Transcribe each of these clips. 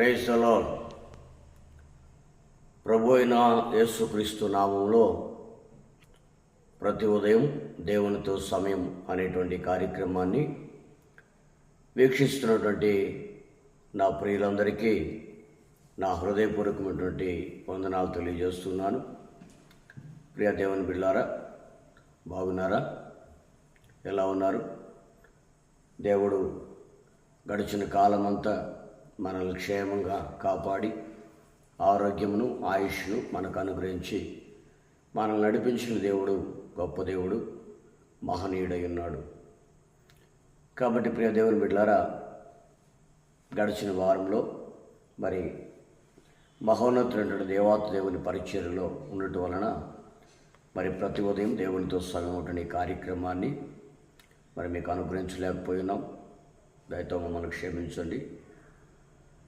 ప్రేసలో ప్రభు అయిన యేసుక్రీస్తు నామంలో ప్రతి ఉదయం దేవునితో సమయం అనేటువంటి కార్యక్రమాన్ని వీక్షిస్తున్నటువంటి నా ప్రియులందరికీ నా హృదయపూర్వకమైనటువంటి వందనాలు తెలియజేస్తున్నాను. ప్రియ దేవుని బిళ్ళారా బాగున్నారా? ఎలా ఉన్నారు? దేవుడు గడిచిన కాలమంతా మనల్ని క్షేమంగా కాపాడి ఆరోగ్యమును ఆయుష్ను మనకు అనుగ్రహించి మనల్ని నడిపించిన దేవుడు గొప్ప దేవుడు మహనీయుడై ఉన్నాడు కాబట్టి ప్రియ దేవుని బిడ్డారా గడిచిన వారంలో మరి మహోన్నతుడు దేవాత దేవుని పరిచర్యలో ఉండటం వలన మరి ప్రతి ఉదయం దేవునితో సగం కార్యక్రమాన్ని మరి మీకు అనుగ్రహించలేకపోయినాం. దయతో మమ్మల్ని క్షమించండి.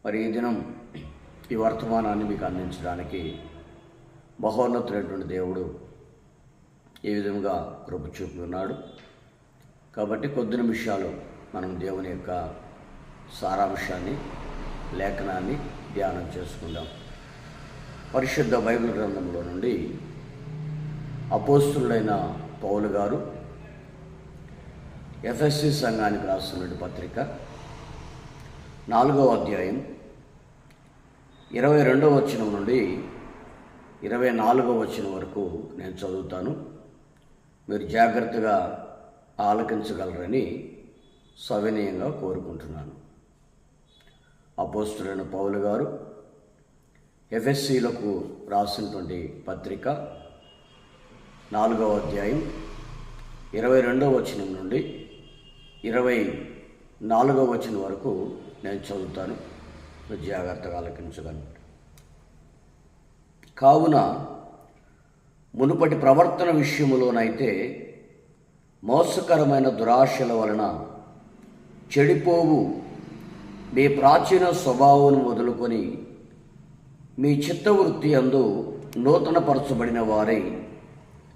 మరి ఈ దినం ఈ వర్తమానాన్ని మీకు అందించడానికి మహోన్నతుడైనటువంటి దేవుడు ఏ విధంగా కృప చూపుతున్నాడు కాబట్టి కొద్ది నిమిషాలు మనం దేవుని యొక్క సారాంశాన్ని లేఖనాన్ని ధ్యానం చేసుకుందాం. పరిశుద్ధ బైబిల్ గ్రంథంలో నుండి అపోస్తుడైన పౌలు గారు ఎఫ్ఎస్సి సంఘానికి రాస్తున్నటువంటి పత్రిక. నాలుగవ అధ్యాయం ఇరవై రెండవ వచనం నుండి ఇరవై నాలుగవ వచనం వరకు నేను చదువుతాను. మీరు జాగ్రత్తగా ఆలకించగలరని సవినయంగా కోరుకుంటున్నాను. అపోస్తులైన పౌలు గారు ఎఫ్ఎస్సిలకు రాసినటువంటి పత్రిక నాలుగవ అధ్యాయం ఇరవై రెండవ వచనం నుండి ఇరవై నాలుగవ వచ్చిన వరకు నేను చదువుతాను. జాగ్రత్తగా ఆలకించగలను. కావున మునుపటి ప్రవర్తన విషయములోనైతే మోసకరమైన దురాశల వలన చెడిపోవు మీ ప్రాచీన స్వభావం వదులుకొని మీ చిత్తవృత్తి అందు నూతనపరచబడిన వారై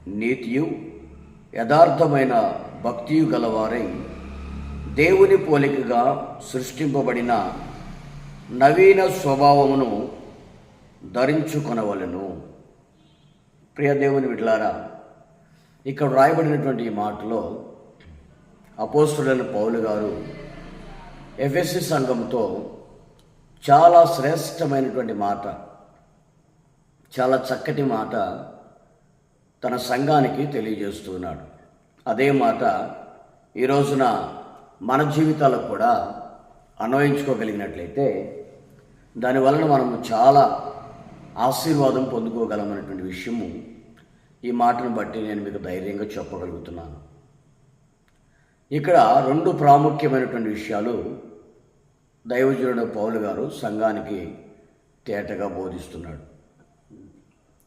నీతియు యథార్థమైన భక్తియు గలవారై దేవుని పోలికగా సృష్టింపబడిన నవీన స్వభావమును ధరించుకొనవలను. ప్రియ దేవుని విట్లారా ఇక్కడ రాయబడినటువంటి ఈ మాటలో అపోస్తుడైన పౌలు గారు ఎఫ్ఎస్సి సంఘంతో చాలా శ్రేష్టమైనటువంటి మాట చాలా చక్కటి మాట తన సంఘానికి తెలియజేస్తున్నాడు అదే మాట ఈ రోజున మన జీవితాలకు కూడా అన్వయించుకోగలిగినట్లయితే దానివలన మనము చాలా ఆశీర్వాదం పొందుకోగలమనేటువంటి విషయము ఈ మాటను బట్టి నేను మీకు ధైర్యంగా చెప్పగలుగుతున్నాను. ఇక్కడ రెండు ప్రాముఖ్యమైనటువంటి విషయాలు దైవజనుడు పౌలు గారు సంఘానికి తేటగా బోధిస్తున్నాడు.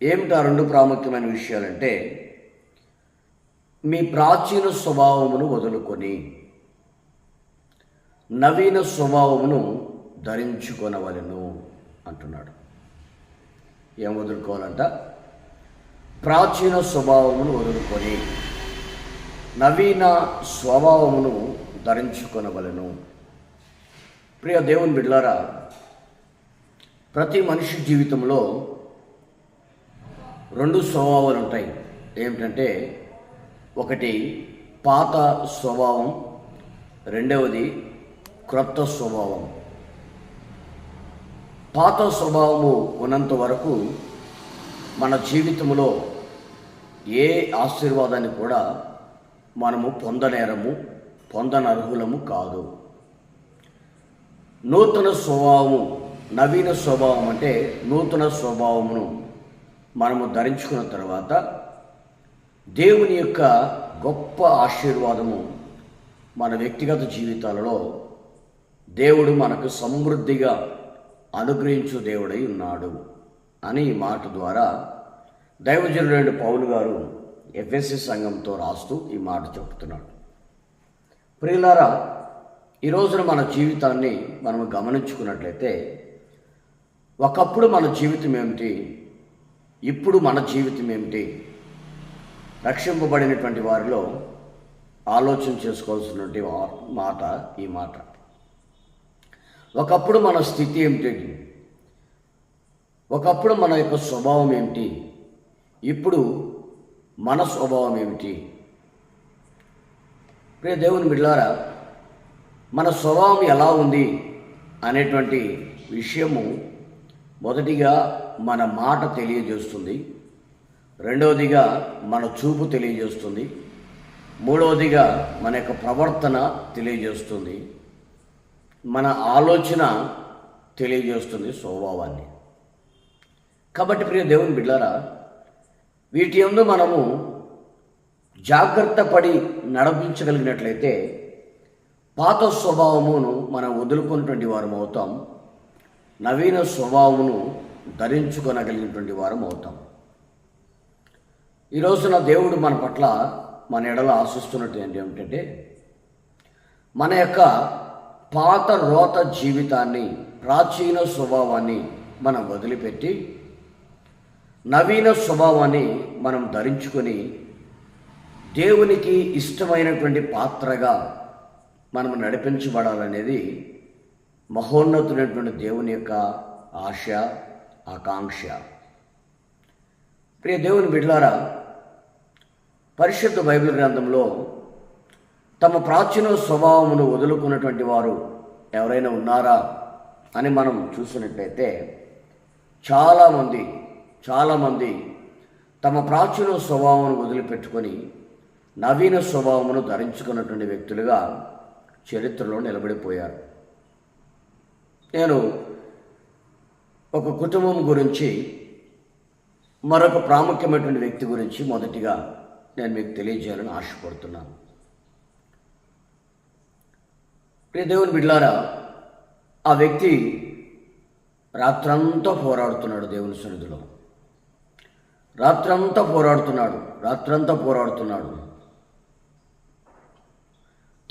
ఏమిటా రెండు ప్రాముఖ్యమైన విషయాలంటే మీ ప్రాచీన స్వభావమును వదులుకొని నవీన స్వభావమును ధరించుకొనవలను అంటున్నాడు. ఏం వదులుకోవాలంట? ప్రాచీన స్వభావమును వదులుకొని నవీన స్వభావమును ధరించుకొనవలను. ప్రియ దేవుని బిడ్లారా ప్రతి మనిషి జీవితంలో రెండు స్వభావాలు ఉంటాయి ఏమిటంటే ఒకటి పాత స్వభావం రెండవది క్రొత్త స్వభావం. పాత స్వభావము ఉన్నంత వరకు మన జీవితంలో ఏ ఆశీర్వాదాన్ని కూడా మనము పొందనేరము పొందనర్హులము కాదు. నూతన స్వభావము నవీన స్వభావం అంటే నూతన స్వభావమును మనము ధరించుకున్న తర్వాత దేవుని యొక్క గొప్ప ఆశీర్వాదము మన వ్యక్తిగత జీవితాలలో దేవుడు మనకు సమృద్ధిగా అనుగ్రహించు దేవుడై ఉన్నాడు అని ఈ మాట ద్వారా దైవజనుడైన పౌలు గారు ఎఫ్ఎస్సి సంఘంతో రాస్తూ ఈ మాట చెబుతున్నాడు ప్రియులారా ఈ రోజున మన జీవితాన్ని మనం గమనించుకున్నట్లయితే ఒకప్పుడు మన జీవితం ఏమిటి ఇప్పుడు మన జీవితం ఏమిటి రక్షింపబడినటువంటి వారిలో ఆలోచన చేసుకోవాల్సినటువంటి మాట ఈ మాట. ఒకప్పుడు మన స్థితి ఏమిటి? ఒకప్పుడు మన యొక్క స్వభావం ఏమిటి? ఇప్పుడు మన స్వభావం ఏమిటి? ప్రియ దేవుని బిడ్డారా మన స్వభావం ఎలా ఉంది అనేటువంటి విషయము మొదటిగా మన మాట తెలియజేస్తుంది. రెండవదిగా మన చూపు తెలియజేస్తుంది. మూడవదిగా మన యొక్క ప్రవర్తన తెలియజేస్తుంది. మన ఆలోచన తెలియజేస్తుంది స్వభావాన్ని. కాబట్టి ప్రియ దేవుని బిడ్డారా వీటి ఎందు మనము జాగ్రత్త పడి నడిపించగలిగినట్లయితే పాత స్వభావమును మనం వదులుకున్నటువంటి వారం అవుతాం నవీన స్వభావమును ధరించుకొనగలిగినటువంటి వారం అవుతాం. ఈ రోజున దేవుడు మన పట్ల మన ఎడల ఆశిస్తున్నట్టు ఏంటి ఏమిటంటే మన యొక్క పాత రోత జీవితాన్ని ప్రాచీన స్వభావాన్ని మనం వదిలిపెట్టి నవీన స్వభావాన్ని మనం ధరించుకొని దేవునికి ఇష్టమైనటువంటి పాత్రగా మనం నడిపించబడాలనేది మహోన్నతుడైనటువంటి దేవుని యొక్క ఆశ ఆకాంక్ష. ప్రియ దేవుని బిడ్లారా పరిశుద్ధ బైబిల్ గ్రంథంలో తమ ప్రాచీన స్వభావమును వదులుకున్నటువంటి వారు ఎవరైనా ఉన్నారా అని మనం చూసినట్లయితే చాలామంది చాలామంది తమ ప్రాచీన స్వభావమును వదిలిపెట్టుకొని నవీన స్వభావమును ధరించుకున్నటువంటి వ్యక్తులుగా చరిత్రలో నిలబడిపోయారు. నేను ఒక కుటుంబం గురించి మరొక ప్రాముఖ్యమైనటువంటి వ్యక్తి గురించి మొదటిగా నేను మీకు తెలియజేయాలని ఆశపడుతున్నాను. ప్రియ దేవుని బిడ్లారా ఆ వ్యక్తి రాత్రంతా పోరాడుతున్నాడు దేవుని సన్నిధిలో. రాత్రంతా పోరాడుతున్నాడు రాత్రంతా పోరాడుతున్నాడు.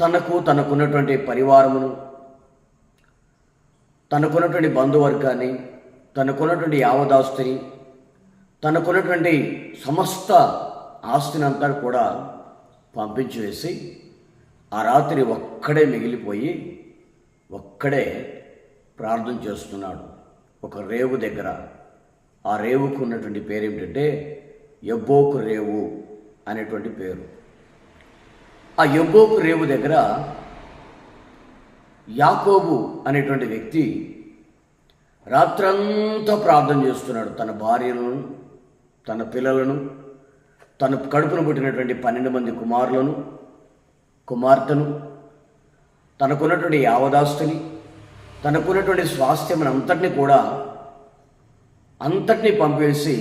తనకు తనకున్నటువంటి పరివారమును తనకున్నటువంటి బంధువర్గాన్ని తనకున్నటువంటి యావదాస్తిని తనకున్నటువంటి సమస్త ఆస్తిని అంతా కూడా పంపించి వేసి ఆ రాత్రి ఒక్కడే మిగిలిపోయి ఒక్కడే ప్రార్థన చేస్తున్నాడు. ఒక రేవు దగ్గర. ఆ రేవుకు ఉన్నటువంటి పేరు ఏమిటంటే ఎబ్బోకు రేవు అనేటువంటి పేరు. ఆ ఎబ్బోకు రేవు దగ్గర యాకోబు అనేటువంటి వ్యక్తి రాత్రంతా ప్రార్థన చేస్తున్నాడు. తన భార్యలను తన పిల్లలను తన కడుపును పుట్టినటువంటి పన్నెండు మంది కుమారులను కుమార్తెను తనకున్నటువంటి యావదాస్తుని తనకున్నటువంటి స్వాస్థ్యం అంతటిని కూడా అంతటిని పంపేసి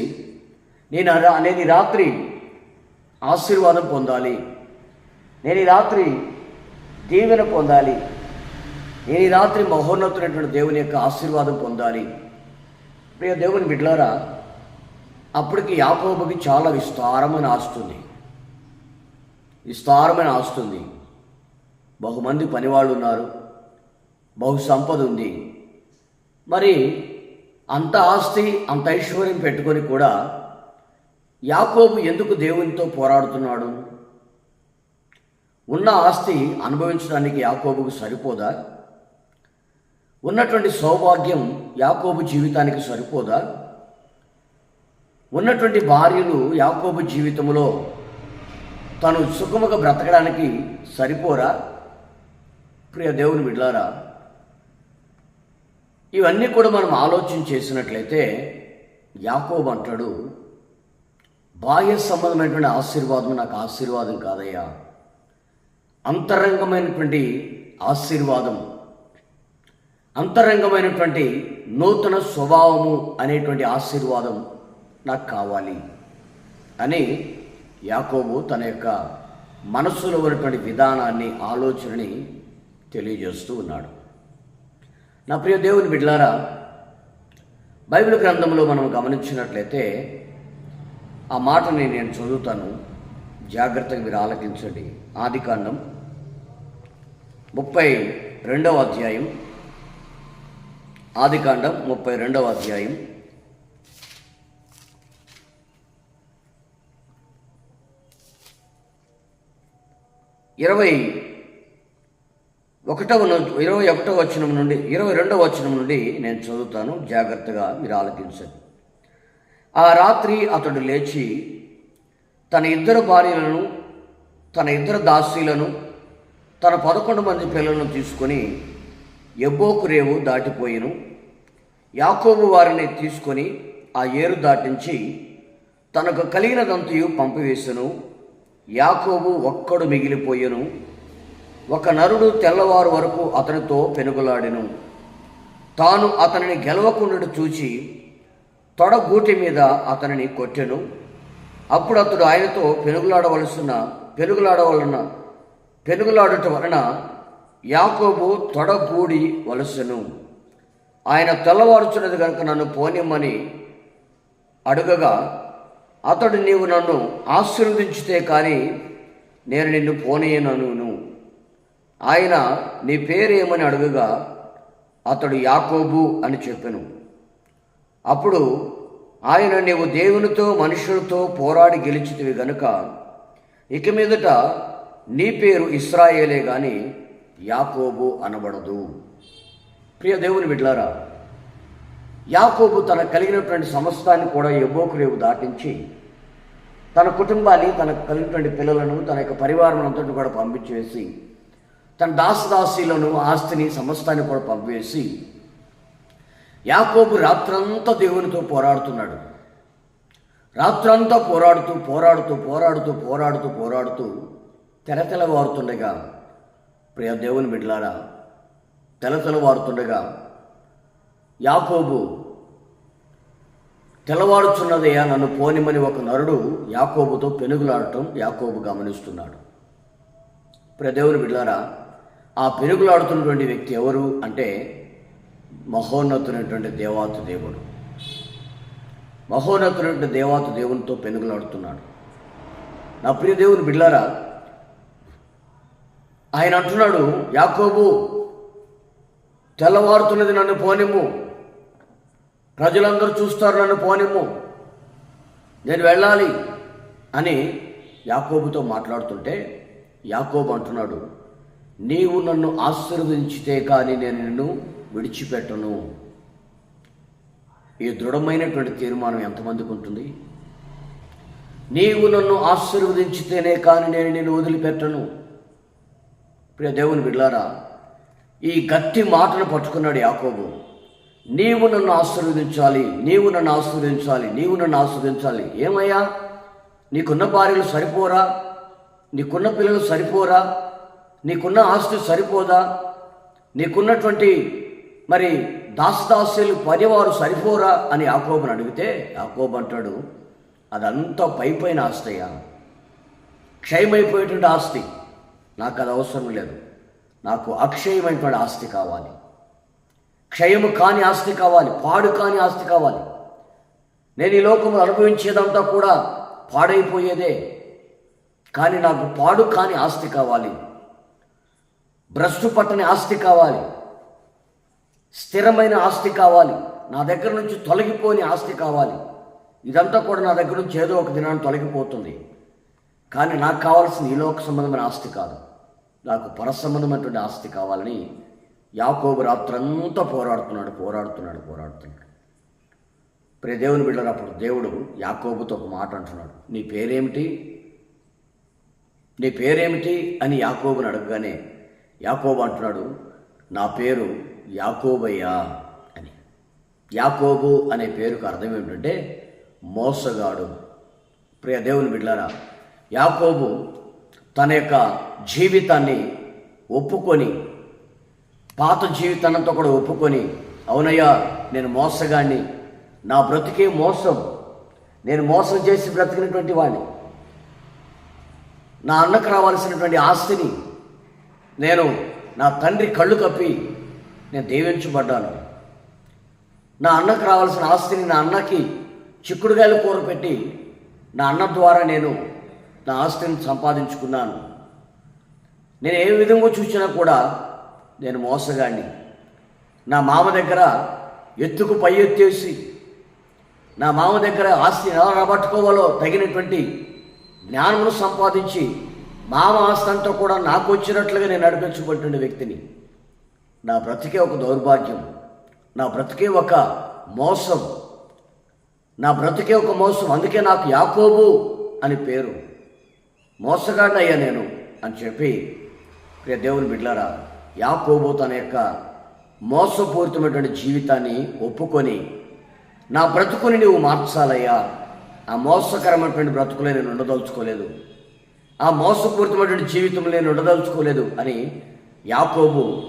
నేను అలా అనేది రాత్రి ఆశీర్వాదం పొందాలి. నేను ఈ రాత్రి దీవెన పొందాలి. నేను ఈ రాత్రి మహోన్నతుడైనటువంటి దేవుని యొక్క ఆశీర్వాదం పొందాలి. ప్రియ దేవుని బిడ్లారా అప్పటికి యాకోబుకి చాలా విస్తారమైన ఆస్తుంది విస్తారమైన ఆస్తుంది బహుమంది పనివాళ్ళు ఉన్నారు. బహు సంపద ఉంది. మరి అంత ఆస్తి అంత ఐశ్వర్యం పెట్టుకొని కూడా యాకోబు ఎందుకు దేవునితో పోరాడుతున్నాడు? ఉన్న ఆస్తి అనుభవించడానికి యాకోబుకు సరిపోదా? ఉన్నటువంటి సౌభాగ్యం యాకోబు జీవితానికి సరిపోదా? ఉన్నటువంటి భార్యలు యాకోబు జీవితంలో తను సుఖముగా బ్రతకడానికి సరిపోరా? ప్రియ దేవుని బిడ్లారా ఇవన్నీ కూడా మనం ఆలోచన చేసినట్లయితే యాకోబ్ అంటాడు బాహ్య సంబంధమైనటువంటి ఆశీర్వాదం నాకు ఆశీర్వాదం కాదయ్యా. అంతరంగమైనటువంటి ఆశీర్వాదం అంతరంగమైనటువంటి నూతన స్వభావము అనేటువంటి ఆశీర్వాదం నాకు కావాలి అని యాకోబు తన యొక్క మనస్సులో ఉన్నటువంటి విధానాన్ని ఆలోచనని తెలియజేస్తూ ఉన్నాడు. నా ప్రియ దేవుని బిడ్లారా బైబిల్ గ్రంథంలో మనం గమనించినట్లయితే ఆ మాటని నేను చదువుతాను. జాగ్రత్తగా మీరు ఆలకించండి. ఆదికాండం ముప్పై రెండవ అధ్యాయం. ఆదికాండం ముప్పై రెండవ అధ్యాయం. ఇరవై ఒకటవ ఇరవై ఒకటవ వచనం నుండి ఇరవై రెండవ వచనం నుండి నేను చదువుతాను. జాగ్రత్తగా మీరు ఆలకించండి. ఆ రాత్రి అతడు లేచి తన ఇద్దరు భార్యలను తన ఇద్దరు దాసీలను తన పదకొండు మంది పిల్లలను తీసుకొని ఎబ్బోకు రేవు దాటిపోయిను. యాకోబు వారిని తీసుకొని ఆ ఏరు దాటించి తనకు కలిగినదంతయు పంపివేసెను. యాకోబు ఒక్కడు మిగిలిపోయెను. ఒక నరుడు తెల్లవారు వరకు అతనితో పెనుగులాడెను. తాను అతనిని గెలవకుండా చూచి తొడగూటి మీద అతనిని కొట్టెను. అప్పుడు అతడు ఆయనతో పెనుగులాడవలసిన పెనుగులాడవలన పెనుగులాడటం వలన యాకోబు తొడగూడి వలసెను. ఆయన తెల్లవారుచున్నది కనుక నన్ను పోనిమ్మని అడుగగా అతడు నీవు నన్ను ఆశీర్వదించితే కానీ నేను నిన్ను పోనీయనను ఆయన నీ పేరేమని అడుగగా అతడు యాకోబు అని చెప్పెను. అప్పుడు ఆయన నీవు దేవునితో మనుషులతో పోరాడి గెలిచితివి గనుక ఇక మీదట నీ పేరు ఇస్రాయేలే గాని యాకోబు అనబడదు. ప్రియ దేవుని బిడ్లారా యాకోబు తన కలిగినటువంటి సమస్తాన్ని కూడా ఎవ్వోకు రేవు దాటించి తన కుటుంబాన్ని తనకు కలిగినటువంటి పిల్లలను తన యొక్క పరివారం అంతటి కూడా పంపించేసి తన దాసదాసీలను ఆస్తిని సమస్తాన్ని కూడా పంపివేసి యాకోబు రాత్రంతా దేవునితో పోరాడుతున్నాడు. రాత్రంతా పోరాడుతూ పోరాడుతూ పోరాడుతూ పోరాడుతూ పోరాడుతూ తెలతెలవారుతుండగా ప్రియ దేవుని బిడ్డలారా తెలతెలవారుతుండగా యాకోబు తెల్లవారుచున్నదయ్యా నన్ను పోనిమని ఒక నరుడు యాకోబుతో పెనుగులాడటం యాకోబు గమనిస్తున్నాడు. ప్రియ దేవుని బిడ్డలారా ఆ పెనుగులాడుతున్నటువంటి వ్యక్తి ఎవరు అంటే మహోన్నతునటువంటి దేవాతు దేవుడు. మహోన్నతునటువంటి దేవాతు దేవునితో పెనుగులాడుతున్నాడు. నా ప్రియ దేవుని బిడ్లారా ఆయన అంటున్నాడు యాకోబు తెల్లవారుతున్నది నన్ను పోనిమ్ము. ప్రజలందరూ చూస్తారు నన్ను పోనిమ్ము. నేను వెళ్ళాలి అని యాకోబుతో మాట్లాడుతుంటే యాకోబు అంటున్నాడు నీవు నన్ను ఆశీర్వదించితే కానీ నేను నిన్ను విడిచిపెట్టను. ఈ దృఢమైనటువంటి తీర్మానం ఎంతమందికి ఉంటుంది? నీవు నన్ను ఆశీర్వదించితేనే కానీ నేను నిన్ను వదిలిపెట్టను. ప్రియ దేవుని బిడ్లారా ఈ గట్టి మాటను పట్టుకున్నాడు యాకోబు. నీవు నన్ను ఆశీర్వదించాలి నీవు నన్ను ఆశీర్వదించాలి నీవు నన్ను ఆశీర్వదించాలి. ఏమయ్యా? నీకున్న భార్యలు సరిపోరా? నీకున్న పిల్లలు సరిపోరా? నీకున్న ఆస్తి సరిపోదా? నీకున్నటువంటి మరి దాసదాస్యులు పనివారు సరిపోరా? అని యాకోబుని అడిగితే యాకోబు అంటాడు అదంతా పై ఆస్తయ్యా క్షయమైపోయేటువంటి ఆస్తి. నాకు అది అవసరం లేదు. నాకు అక్షయమైనటువంటి ఆస్తి కావాలి. క్షయము కాని ఆస్తి కావాలి. పాడు కాని ఆస్తి కావాలి. నేను ఈ లోకంలో అనుభవించేదంతా కూడా పాడైపోయేదే. కానీ నాకు పాడు కాని ఆస్తి కావాలి. భ్రష్టు పట్టని ఆస్తి కావాలి. స్థిరమైన ఆస్తి కావాలి. నా దగ్గర నుంచి తొలగిపోని ఆస్తి కావాలి. ఇదంతా కూడా నా దగ్గర నుంచి ఏదో ఒక దినాన్ని తొలగిపోతుంది. కానీ నాకు కావాల్సిన ఈలోక సంబంధమైన ఆస్తి కాదు. నాకు పరసంబంధమైనటువంటి ఆస్తి కావాలని యాకోబు రాత్రంతా పోరాడుతున్నాడు పోరాడుతున్నాడు పోరాడుతున్నాడు. ప్రే దేవుని బిడ్డలు అప్పుడు దేవుడు యాకోబుతో ఒక మాట అంటున్నాడు. నీ పేరేమిటి? నీ పేరేమిటి? అని యాకోబుని అడగగానే యాకోబు అంటున్నాడు నా పేరు యాకోబయ్యా అని. యాకోబు అనే పేరుకు అర్థం ఏమిటంటే మోసగాడు. ప్రియ దేవుని బిడ్లారా యాకోబు తన యొక్క జీవితాన్ని ఒప్పుకొని పాత జీవితానంతా కూడా ఒప్పుకొని అవునయ్యా నేను మోసగాడిని నా బ్రతికే మోసం. నేను మోసం చేసి బ్రతికినటువంటి వాడిని నా అన్నకు రావాల్సినటువంటి ఆస్తిని నేను నా తండ్రి కళ్ళు కప్పి నేను దీవించబడ్డాను. నా అన్నకు రావాల్సిన ఆస్తిని నా అన్నకి చిక్కుడుగాయలు కూర పెట్టి నా అన్న ద్వారా నేను నా ఆస్తిని సంపాదించుకున్నాను. నేను ఏ విధంగా చూసినా కూడా నేను మోసగాడిని నా మామ దగ్గర ఎత్తుకు పై ఎత్తేసి నా మామ దగ్గర ఆస్తిని ఎలా రాబట్టుకోవాలో తగినటువంటి జ్ఞానమును సంపాదించి మామ ఆస్తి కూడా నాకు వచ్చినట్లుగా నేను నడిపించుకుంటున్న వ్యక్తిని. నా బ్రతికే ఒక దౌర్భాగ్యం నా బ్రతికే ఒక మోసం నా బ్రతికే ఒక మోసం అందుకే నాకు యాకోబు అని పేరు. మోసగాడినయ్యా నేను అని చెప్పి ప్రియ దేవుని బిడ్లారా యాకోబు తన యొక్క మోసపూరితమైనటువంటి జీవితాన్ని ఒప్పుకొని నా బ్రతుకుని నువ్వు మార్చాలయ్యా. ఆ మోసకరమైనటువంటి బ్రతుకులే నేను ఉండదలుచుకోలేదు. ఆ మోసపూరితమైనటువంటి జీవితం నేను ఉండదలుచుకోలేదు అని యాకోబు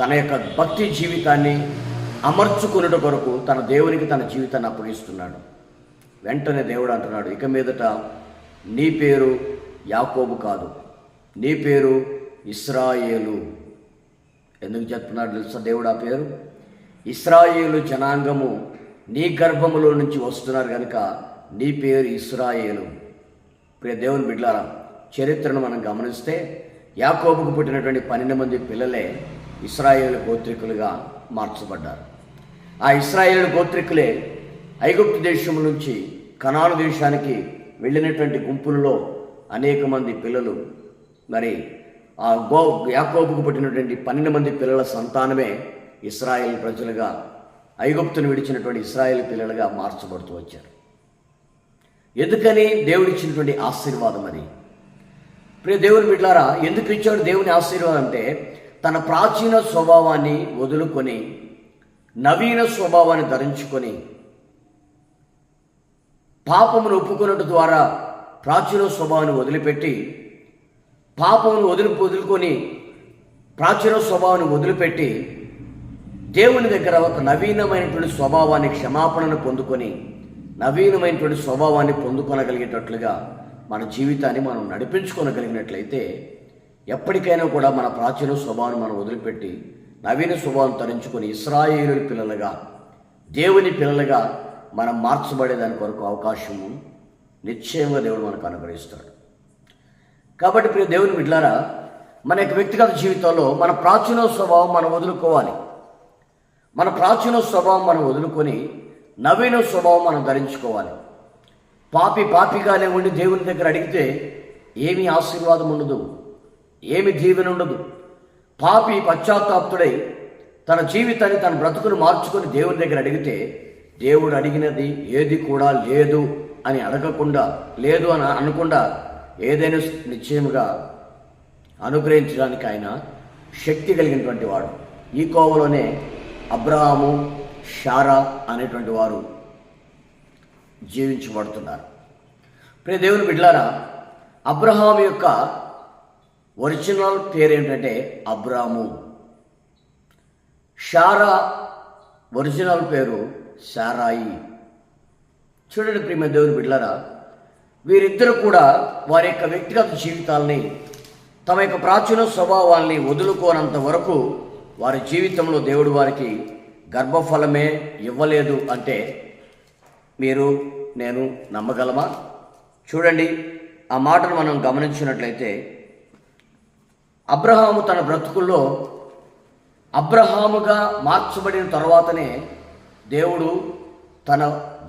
తన యొక్క భక్తి జీవితాన్ని అమర్చుకునేట కొరకు తన దేవునికి తన జీవితాన్ని అప్పగిస్తున్నాడు. వెంటనే దేవుడు అంటున్నాడు ఇక మీదట నీ పేరు యాకోబు కాదు నీ పేరు ఇస్రాయేలు. ఎందుకు చెప్తున్నాడు తెలుసా దేవుడు ఆ పేరు? ఇస్రాయేలు జనాంగము నీ గర్భములో నుంచి వస్తున్నారు కనుక నీ పేరు ఇస్రాయేలు. ప్రియ దేవుని బిడ్లారా చరిత్రను మనం గమనిస్తే యాకోబుకు పుట్టినటువంటి పన్నెండు మంది పిల్లలే ఇస్రాయేలు గోత్రికులుగా మార్చబడ్డారు. ఆ ఇస్రాయేలు గోత్రికులే ఐగుప్తు దేశం నుంచి కనాను దేశానికి వెళ్ళినటువంటి గుంపులలో అనేక మంది పిల్లలు. మరి ఆ గో యాకోబుకు పుట్టినటువంటి పన్నెండు మంది పిల్లల సంతానమే ఇస్రాయేల్ ప్రజలుగా ఐగుప్తును విడిచినటువంటి ఇస్రాయేల్ పిల్లలుగా మార్చబడుతూ వచ్చారు. ఎందుకని దేవుడిచ్చినటువంటి ఆశీర్వాదం అది? ప్రియ దేవుని బిడ్లారా ఎందుకు ఇచ్చాడు దేవుని ఆశీర్వాదం అంటే తన ప్రాచీన స్వభావాన్ని వదులుకొని నవీన స్వభావాన్ని ధరించుకొని పాపమును ఒప్పుకున్నట్టు ద్వారా ప్రాచీన స్వభావాన్ని వదిలిపెట్టి పాపమును వదిలి వదులుకొని ప్రాచీన స్వభావాన్ని వదిలిపెట్టి దేవుని దగ్గర ఒక నవీనమైనటువంటి స్వభావాన్ని క్షమాపణను పొందుకొని నవీనమైనటువంటి స్వభావాన్ని పొందుకొనగలిగేటట్లుగా మన జీవితాన్ని మనం నడిపించుకోనగలిగినట్లయితే ఎప్పటికైనా కూడా మన ప్రాచీన స్వభావాన్ని మనం వదిలిపెట్టి నవీన స్వభావం తరించుకొని ఇస్రాయేలు పిల్లలుగా దేవుని పిల్లలుగా మనం మార్చబడేదాని కొరకు అవకాశము నిశ్చయంగా దేవుడు మనకు అనుగ్రహిస్తాడు. కాబట్టి ప్రియ దేవుని బిడ్లారా మన యొక్క వ్యక్తిగత జీవితంలో మన ప్రాచీన స్వభావం మనం వదులుకోవాలి. మన ప్రాచీన స్వభావం మనం వదులుకొని నవీన స్వభావం మనం ధరించుకోవాలి. పాపి పాపిగానే ఉండి దేవుని దగ్గర అడిగితే ఏమి ఆశీర్వాదం ఉండదు ఏమి జీవన ఉండదు. పాపి పశ్చాత్తాప్తుడై తన జీవితాన్ని తన బ్రతుకును మార్చుకొని దేవుని దగ్గర అడిగితే దేవుడు అడిగినది ఏది కూడా లేదు అని అడగకుండా లేదు అని అనకుండా ఏదైనా నిశ్చయముగా అనుగ్రహించడానికి ఆయన శక్తి కలిగినటువంటి వాడు. ఈ కోవలోనే అబ్రహాము షారా అనేటువంటి వారు జీవించబడుతున్నారు. ప్రియ దేవుని బిడ్లారా అబ్రహాం యొక్క ఒరిజినల్ పేరు ఏంటంటే అబ్రాము. షారా ఒరిజినల్ పేరు సారాయి చూడండి ప్రియమ దేవుని బిడ్లారా వీరిద్దరు కూడా వారి యొక్క వ్యక్తిగత జీవితాల్ని తమ యొక్క ప్రాచీన స్వభావాల్ని వదులుకోనంత వరకు వారి జీవితంలో దేవుడు వారికి గర్భఫలమే ఇవ్వలేదు అంటే మీరు నేను నమ్మగలమా? చూడండి ఆ మాటను మనం గమనించినట్లయితే అబ్రహాము తన బ్రతుకుల్లో అబ్రహాముగా మార్చబడిన తర్వాతనే దేవుడు తన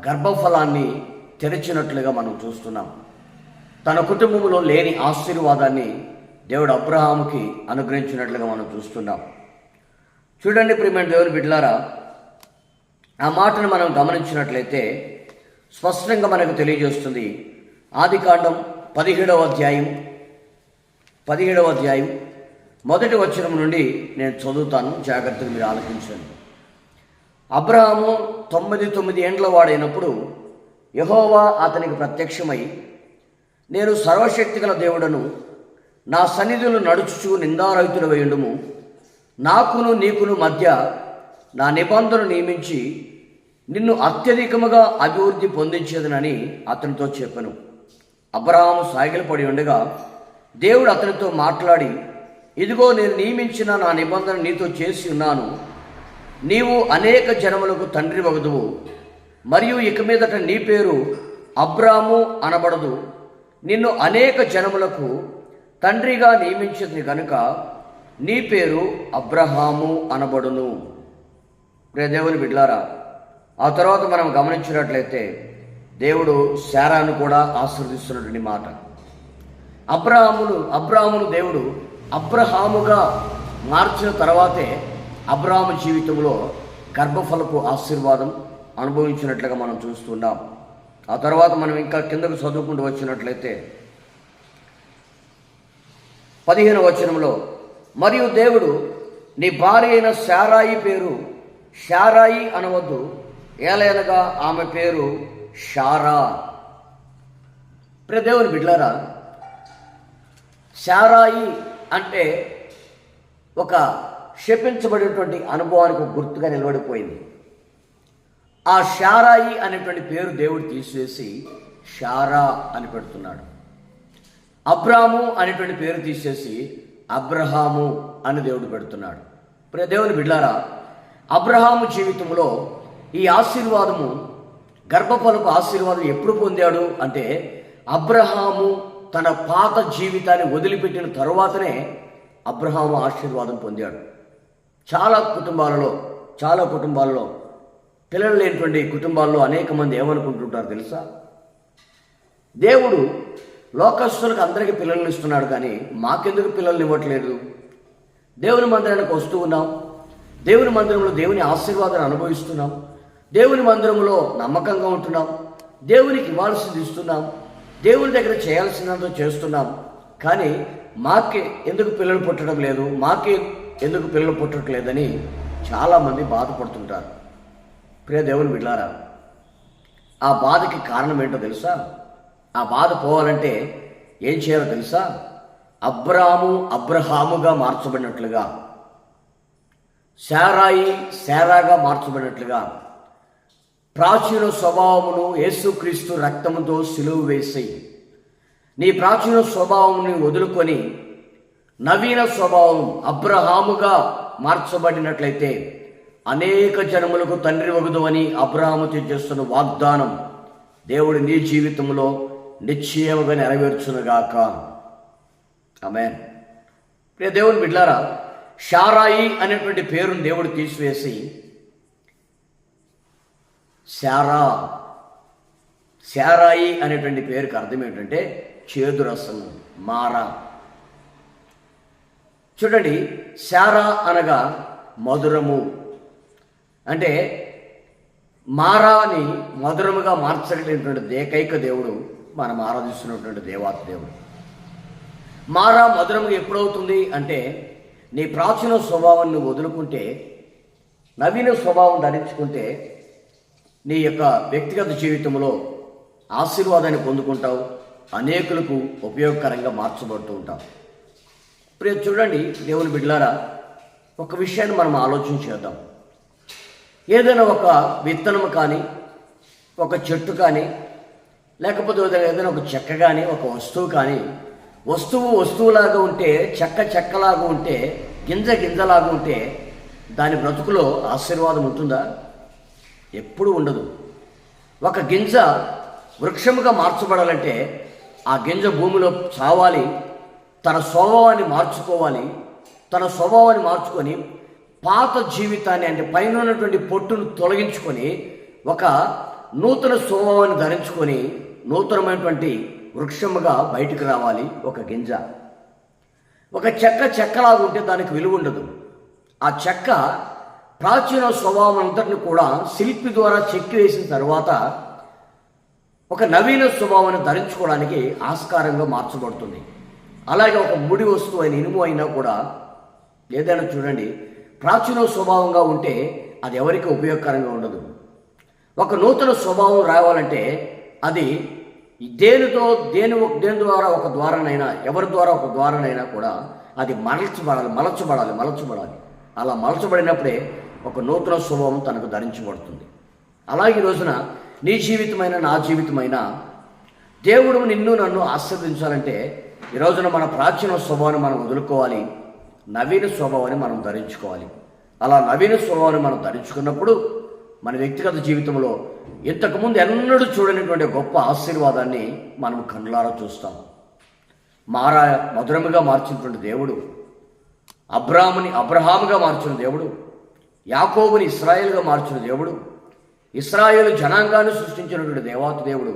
గర్భఫలాన్ని తెరిచినట్లుగా మనం చూస్తున్నాం. తన కుటుంబంలో లేని ఆశీర్వాదాన్ని దేవుడు అబ్రహాముకి అనుగ్రహించినట్లుగా మనం చూస్తున్నాం. చూడండి ప్రియమైన దేవుని బిడ్డలారా ఆ మాటను మనం గమనించినట్లయితే స్పష్టంగా మనకు తెలియజేస్తుంది. ఆది కాండం పదిహేడవ అధ్యాయం పదిహేడవ అధ్యాయం మొదటి వచనం నుండి నేను చదువుతాను జాగ్రత్తగా మీరు ఆలోచించండి. అబ్రహాము తొమ్మిది తొమ్మిది ఏండ్ల వాడైనప్పుడు యహోవా అతనికి ప్రత్యక్షమై నేను సర్వశక్తి గల దేవుడను నా సన్నిధులు నడుచుచు నిందారహితులు వేయుడుము నాకును నీకును మధ్య నా నిబంధన నియమించి నిన్ను అత్యధికముగా అభివృద్ధి పొందించేదనని అతనితో చెప్పను. అబ్రహాము సాగిలపడి ఉండగా దేవుడు అతనితో మాట్లాడి ఇదిగో నేను నియమించిన నా నిబంధన నీతో చేసి ఉన్నాను. నీవు అనేక జనములకు తండ్రి వగదువు మరియు ఇక మీదట నీ పేరు అబ్రాము అనబడదు. నిన్ను అనేక జనములకు తండ్రిగా నియమించింది కనుక నీ పేరు అబ్రహాము అనబడును. ప్రియ బిడ్లారా ఆ తర్వాత మనం గమనించినట్లయితే దేవుడు శారాను కూడా ఆశీర్దిస్తున్నటువంటి మాట. అబ్రహామును అబ్రహామును దేవుడు అబ్రహాముగా మార్చిన తర్వాతే అబ్రాహ్మ జీవితంలో గర్భఫలపు ఆశీర్వాదం అనుభవించినట్లుగా మనం చూస్తున్నాం ఆ తర్వాత మనం ఇంకా కిందకు చదువుకుంటూ వచ్చినట్లయితే పదిహేను వచనంలో మరియు దేవుడు నీ భార్య అయిన శారాయి పేరు శారాయి అనవద్దు ఏలైనగా ఆమె పేరు షారా ప్రదేవుని బిడ్లారా శారాయి అంటే ఒక శపించబడినటువంటి అనుభవానికి ఒక గుర్తుగా నిలబడిపోయింది. ఆ షారాయి అనేటువంటి పేరు దేవుడు తీసివేసి షారా అని పెడుతున్నాడు. అబ్రాము అనేటువంటి పేరు తీసేసి అబ్రహాము అని దేవుడు పెడుతున్నాడు. ప్రదేవుని దేవుని బిడ్డారా అబ్రహాము జీవితంలో ఈ ఆశీర్వాదము గర్భఫలపు ఆశీర్వాదం ఎప్పుడు పొందాడు అంటే అబ్రహాము తన పాత జీవితాన్ని వదిలిపెట్టిన తరువాతనే అబ్రహాము ఆశీర్వాదం పొందాడు. చాలా కుటుంబాలలో చాలా కుటుంబాలలో పిల్లలు లేనటువంటి కుటుంబాల్లో అనేక మంది ఏమనుకుంటుంటారు తెలుసా? దేవుడు లోకస్తులకు అందరికీ పిల్లల్ని ఇస్తున్నాడు కానీ మాకెందుకు పిల్లల్ని ఇవ్వట్లేదు? దేవుని మందిరానికి వస్తూ ఉన్నాం. దేవుని మందిరంలో దేవుని ఆశీర్వాదాన్ని అనుభవిస్తున్నాం. దేవుని మందిరంలో నమ్మకంగా ఉంటున్నాం. దేవునికి ఇవ్వాల్సింది ఇస్తున్నాం. దేవుని దగ్గర చేయాల్సినంత చేస్తున్నాం. కానీ మాకే ఎందుకు పిల్లలు పుట్టడం లేదు? మాకే ఎందుకు పిల్లలు పుట్టట్లేదని చాలామంది బాధపడుతుంటారు. ప్రియ దేవుని విడారా ఆ బాధకి కారణం ఏంటో తెలుసా? ఆ బాధ పోవాలంటే ఏం చేయాలో తెలుసా? అబ్రాము అబ్రహాముగా మార్చబడినట్లుగా శారాయి శారాగా మార్చబడినట్లుగా ప్రాచీన స్వభావమును యేసుక్రీస్తు రక్తముతో సిలువు వేసి నీ ప్రాచీన స్వభావముని వదులుకొని నవీన స్వభావం అబ్రహాముగా మార్చబడినట్లయితే అనేక జనములకు తండ్రి వగుదు అని అబ్రహాముతో చేస్తున్న వాగ్దానం దేవుడు నీ జీవితంలో నిశ్చయముగా నెరవేర్చునుగాక. అమెన్ ప్రియ దేవుని బిడ్లారా షారాయి అనేటువంటి పేరును దేవుడు తీసివేసి శారా. శారాయి అనేటువంటి పేరుకి అర్థం ఏంటంటే చేదు రసం మారా. చూడండి శారా అనగా మధురము. అంటే మారాని మధురముగా మార్చగలిగినటువంటి ఏకైక దేవుడు మనం ఆరాధిస్తున్నటువంటి దేవాత దేవుడు. మారా మధురముగా ఎప్పుడవుతుంది అంటే నీ ప్రాచీన స్వభావాన్ని వదులుకుంటే నవీన స్వభావం ధరించుకుంటే నీ యొక్క వ్యక్తిగత జీవితంలో ఆశీర్వాదాన్ని పొందుకుంటావు. అనేకులకు ఉపయోగకరంగా మార్చబడుతూ ఉంటావు. ఇప్పుడు చూడండి దేవుని బిడ్డలారా ఒక విషయాన్ని మనం ఆలోచన చేద్దాం. ఏదైనా ఒక విత్తనం కానీ ఒక చెట్టు కానీ లేకపోతే ఏదైనా ఒక చెక్క కానీ ఒక వస్తువు కానీ వస్తువు వస్తువులాగా ఉంటే చెక్క చెక్కలాగా ఉంటే గింజ గింజలాగా ఉంటే దాని బ్రతుకులో ఆశీర్వాదం ఉంటుందా? ఎప్పుడు ఉండదు. ఒక గింజ వృక్షముగా మార్చబడాలంటే ఆ గింజ భూమిలో చావాలి తన స్వభావాన్ని మార్చుకోవాలి తన స్వభావాన్ని మార్చుకొని పాత జీవితాన్ని అంటే పైన ఉన్నటువంటి పొట్టును తొలగించుకొని ఒక నూతన స్వభావాన్ని ధరించుకొని నూతనమైనటువంటి వృక్షముగా బయటికి రావాలి ఒక గింజ. ఒక చెక్క చెక్కలాగా ఉంటే దానికి విలువ ఉండదు. ఆ చెక్క ప్రాచీన స్వభావం అంతటిని కూడా శిల్పి ద్వారా చెక్కి వేసిన తర్వాత ఒక నవీన స్వభావాన్ని ధరించుకోవడానికి ఆస్కారంగా మార్చబడుతుంది. అలాగే ఒక ముడి వస్తువు అయిన ఇనుము అయినా కూడా ఏదైనా చూడండి ప్రాచీన స్వభావంగా ఉంటే అది ఎవరికి ఉపయోగకరంగా ఉండదు. ఒక నూతన స్వభావం రావాలంటే అది దేనితో దేని దేని ద్వారా ఒక ద్వారానైనా ఎవరి ద్వారా ఒక ద్వారానైనా కూడా అది మలచబడాలి మలచబడాలి మలచబడాలి. అలా మలచబడినప్పుడే ఒక నూతన స్వభావం తనకు ధరించబడుతుంది. అలాగే ఈ రోజున నీ జీవితమైన నా జీవితమైన దేవుడు నిన్ను నన్ను ఆస్వాదించాలంటే ఈ రోజున మన ప్రాచీన స్వభావాన్ని మనం వదులుకోవాలి. నవీన స్వభావాన్ని మనం ధరించుకోవాలి. అలా నవీన స్వభావాన్ని మనం ధరించుకున్నప్పుడు మన వ్యక్తిగత జీవితంలో ఇంతకుముందు ఎన్నడూ చూడనటువంటి గొప్ప ఆశీర్వాదాన్ని మనం కండ్లారా చూస్తాం. మారా మధురముగా మార్చినటువంటి దేవుడు అబ్రాహ్ని అబ్రహాముగా మార్చిన దేవుడు యాకోబుని ఇస్రాయేల్గా మార్చిన దేవుడు ఇస్రాయేల్ జనాంగాన్ని సృష్టించినటువంటి దేవాత దేవుడు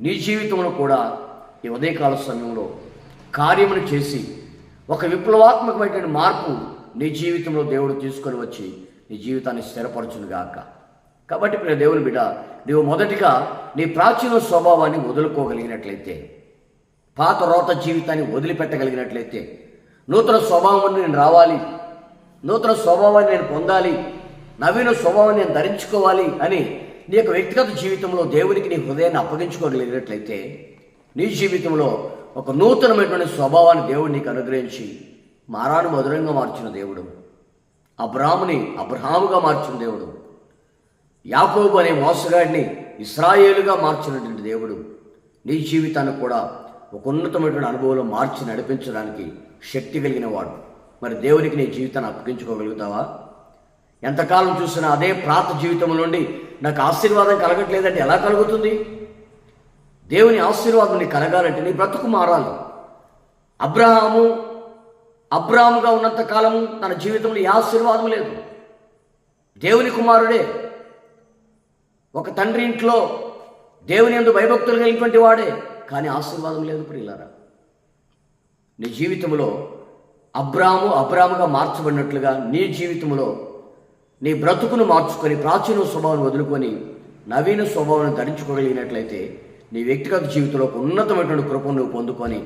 నీ జీవితంలో కూడా ఈ ఉదయకాల సమయంలో కార్యమును చేసి ఒక విప్లవాత్మకమైనటువంటి మార్పు నీ జీవితంలో దేవుడు తీసుకొని వచ్చి నీ జీవితాన్ని స్థిరపరచును గాక. కాబట్టి ప్రియ దేవుని బిడ్డ నీవు మొదటిగా నీ ప్రాచీన స్వభావాన్ని వదులుకోగలిగినట్లయితే పాత రోత జీవితాన్ని వదిలిపెట్టగలిగినట్లయితే నూతన స్వభావాన్ని నేను రావాలి నూతన స్వభావాన్ని నేను పొందాలి నవీన స్వభావం నేను ధరించుకోవాలి అని నీ యొక్క వ్యక్తిగత జీవితంలో దేవునికి నీ హృదయాన్ని అప్పగించుకోగలిగినట్లయితే నీ జీవితంలో ఒక నూతనమైనటువంటి స్వభావాన్ని దేవుడు నీకు అనుగ్రహించి మారాను మధురంగా మార్చిన దేవుడు. అబ్రాహ్ముని అబ్రహాముగా మార్చిన దేవుడు. యాకోబు అనే మోసగాడిని ఇస్రాయేలుగా మార్చినటువంటి దేవుడు. నీ జీవితాన్ని కూడా ఒక ఉన్నతమైనటువంటి అనుభవంలో మార్చి నడిపించడానికి శక్తి కలిగిన వాడు. మరి దేవునికి నీ జీవితాన్ని అప్పగించుకోగలుగుతావా? ఎంతకాలం చూసినా అదే ప్రాత జీవితం నుండి నాకు ఆశీర్వాదం కలగట్లేదంటే ఎలా కలుగుతుంది? దేవుని ఆశీర్వాదం నీకు కలగాలంటే నీ బ్రతుకు మారాలి. అబ్రహాము అబ్రాహాముగా ఉన్నంత కాలము తన జీవితంలో ఏ ఆశీర్వాదం లేదు. దేవుని కుమారుడే ఒక తండ్రి ఇంట్లో దేవుని ఎందు భయభక్తులు కలిగినటువంటి వాడే కానీ ఆశీర్వాదం లేదు ప్రియులారా. నీ జీవితంలో అబ్రాము అబ్రాముగా మార్చబడినట్లుగా నీ జీవితంలో నీ బ్రతుకును మార్చుకొని ప్రాచీన స్వభావాన్ని వదులుకొని నవీన స్వభావాన్ని ధరించుకోగలిగినట్లయితే నీ వ్యక్తిగత జీవితంలో ఉన్నతమైనటువంటి కృపను నువ్వు పొందుకొని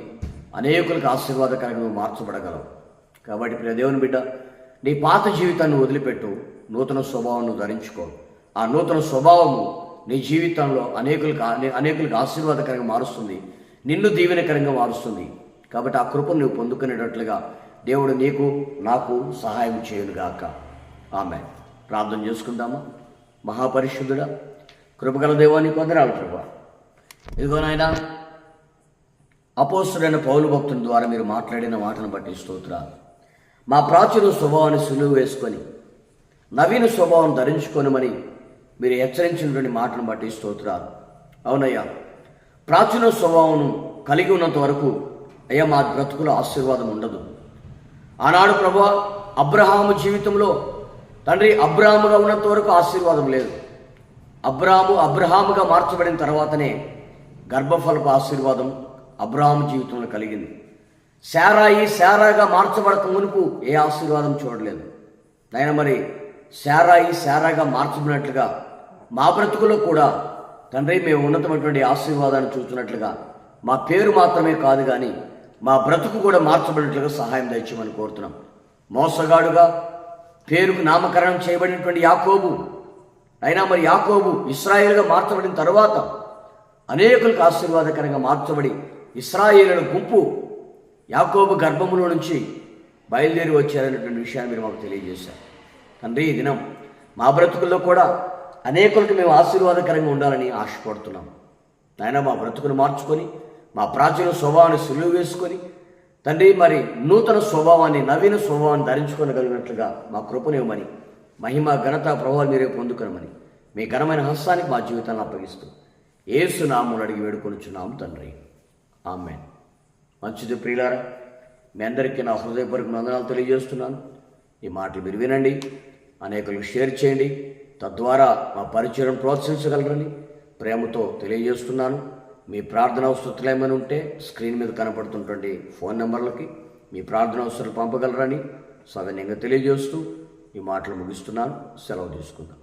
అనేకులకు ఆశీర్వాదకరంగా నువ్వు మార్చబడగలవు. కాబట్టి ప్రియ దేవుని బిడ్డ నీ పాత జీవితాన్ని వదిలిపెట్టు నూతన స్వభావాన్ని ధరించుకో. ఆ నూతన స్వభావము నీ జీవితంలో అనేకులకు అనేకులకు ఆశీర్వాదకరంగా మారుస్తుంది. నిన్ను దీవెనకరంగా మారుస్తుంది. కాబట్టి ఆ కృపను నువ్వు పొందుకునేటట్లుగా దేవుడు నీకు నాకు సహాయం చేయనుగాక. ఆమె ప్రార్థన చేసుకుందామా? మహాపరిశుద్ధుడా కృపగల దేవానికి వందనాలు ప్రభా. ఇదిగో నాయనా అపోస్తుడైన పౌలు భక్తుని ద్వారా మీరు మాట్లాడిన మాటను బట్టి స్తోత్రాలు. మా ప్రాచుర్య స్వభావాన్ని సులువు వేసుకొని నవీన స్వభావం ధరించుకొనమని మీరు హెచ్చరించినటువంటి మాటను బట్టి స్తోత్రాలు. అవునయ్యా ప్రాచీన స్వభావం కలిగి ఉన్నంత వరకు అయ్యా మా బ్రతుకులో ఆశీర్వాదం ఉండదు. ఆనాడు ప్రభు అబ్రహాము జీవితంలో తండ్రి అబ్రాహాముగా ఉన్నంత వరకు ఆశీర్వాదం లేదు. అబ్రాహాము అబ్రహాముగా మార్చబడిన తర్వాతనే గర్భఫలపు ఆశీర్వాదం అబ్రాహాము జీవితంలో కలిగింది. శారాయి శారాగా మార్చబడక మునుపు ఏ ఆశీర్వాదం చూడలేదు. నాయన మరి శారాయి శారాగా మార్చబడినట్లుగా మా బ్రతుకులో కూడా తండ్రి మేము ఉన్నతమైనటువంటి ఆశీర్వాదాన్ని చూస్తున్నట్లుగా మా పేరు మాత్రమే కాదు కానీ మా బ్రతుకు కూడా మార్చబడినట్లుగా సహాయం దయచేయమని కోరుతున్నాం. మోసగాడుగా పేరుకు నామకరణం చేయబడినటువంటి యాకోబు అయినా మరి యాకోబు ఇస్రాయేల్గా మార్చబడిన తరువాత అనేకులకు ఆశీర్వాదకరంగా మార్చబడి ఇస్రాయేలుల గుంపు యాకోబు గర్భములో నుంచి బయలుదేరి వచ్చారనేటువంటి విషయాన్ని మీరు మాకు తెలియజేశారు. తండ్రి ఈ దినం మా బ్రతుకుల్లో కూడా అనేకులకు మేము ఆశీర్వాదకరంగా ఉండాలని ఆశపడుతున్నాం. నాయన మా బ్రతుకును మార్చుకొని మా ప్రాచీన స్వభావాన్ని సులువు వేసుకొని తండ్రి మరి నూతన స్వభావాన్ని నవీన స్వభావాన్ని ధరించుకోగలిగినట్లుగా మా కృపనివ్వమని మహిమ ఘనత ప్రభావాలు మీరే పొందుకునమని మీ ఘనమైన హస్తానికి మా జీవితాన్ని అప్పగిస్తూ ఏసు నామూలు అడిగి వేడుకొనుచున్నాం తండ్రి. ఆమె మంచిది ప్రియులారా మీ అందరికీ నా హృదయపూర్వక వందనాలు తెలియజేస్తున్నాను. ఈ మాటలు మీరు వినండి అనేకులకు షేర్ చేయండి తద్వారా మా పరిచయం ప్రోత్సహించగలరని ప్రేమతో తెలియజేస్తున్నాను. మీ ప్రార్థన అవసరతలు ఏమైనా ఉంటే స్క్రీన్ మీద కనపడుతున్నటువంటి ఫోన్ నెంబర్లకి మీ ప్రార్థన అవసరాలు పంపగలరని సవినయంగా తెలియజేస్తూ ఈ మాటలు ముగిస్తున్నాను. సెలవు తీసుకుందాం.